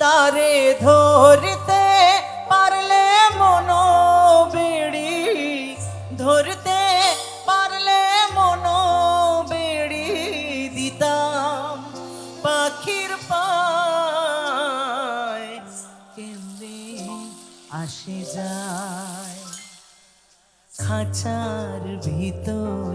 তারে ধরতে পারলে মনো বেড়ি ধরতে পারলে মনো বেড়ি দিতাম পাখির পায়। কেমনে আসে যায়? খাঁচার ভিতর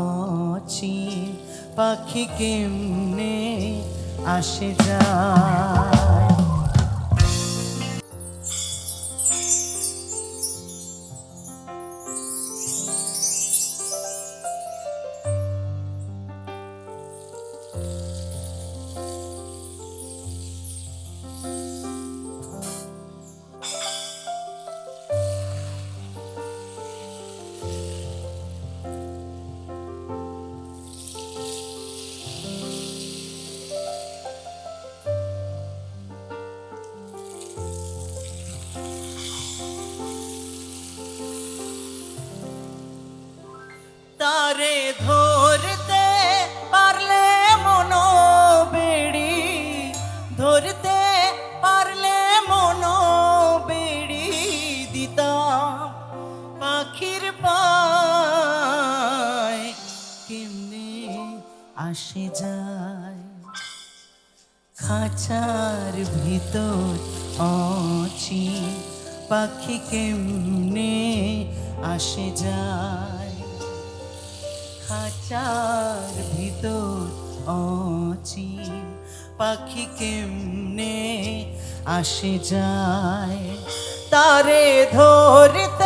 অচিন পাখি কেমনে আসে যায়? আসে যায়। খাঁচার ভিতর অচি পাখি কেমনে আসে যায়? খাঁচার ভিতর অচি পাখি কেমনে আসে যায়? তারে ধরতে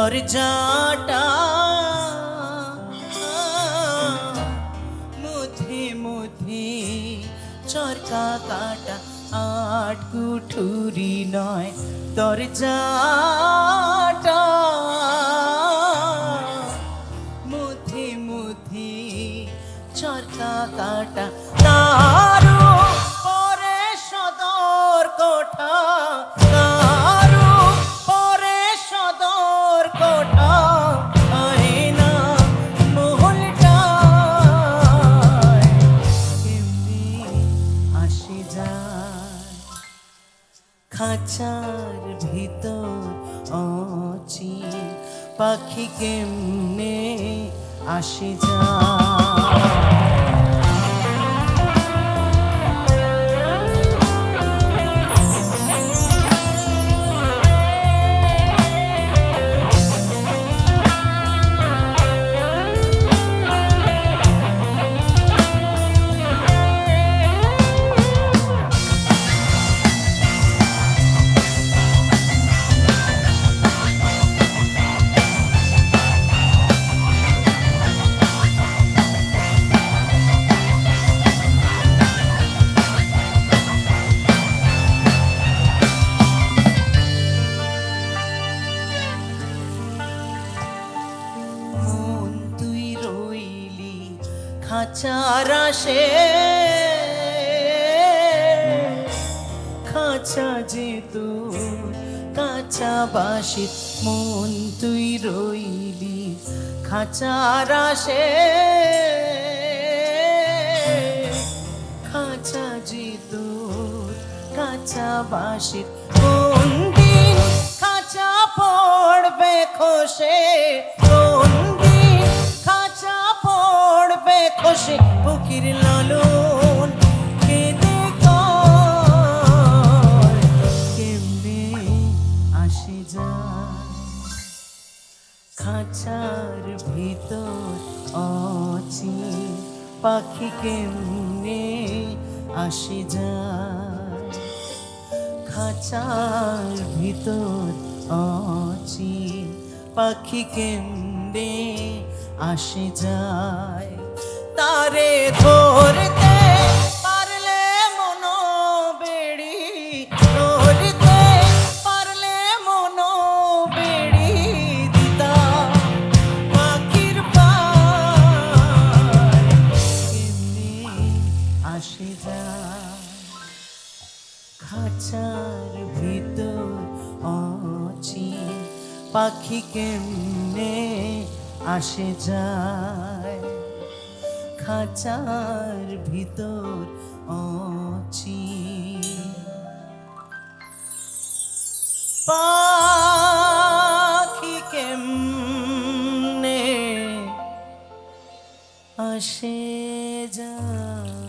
দরজাটা। মুধে মুধে চরকা কাটা আট কুঠুরি নয় দরজাটা। মুধে মুধে চরকা কাটা খাঁচার ভিতর অচি পাখি কেমনে আসে যায়? খাঁচার আসে খাঁচা যে তোর কাঁচা বাসি মন তুই রইলি খাঁচার আসে খাঁচা যে তোর কাঁচা বাসির কোন দিন খাঁচা পড়বে খসে। খাঁচার ভিতর অচি পাখি কেমনে আসি যায় খাঁচার ভিতর অচি পাখি কেমনে আসি যায় তারে ধরতে পারলে মনো বেড়ি ধরতে পারলে মনো বেড়ি দিতা। পাখির কেমনে আসে যায় খাঁচার ভিতর অচিন পাখি কেমনে আসে যায়? খাঁচার ভিতর অচি পাখি কেমনে আসে যায়?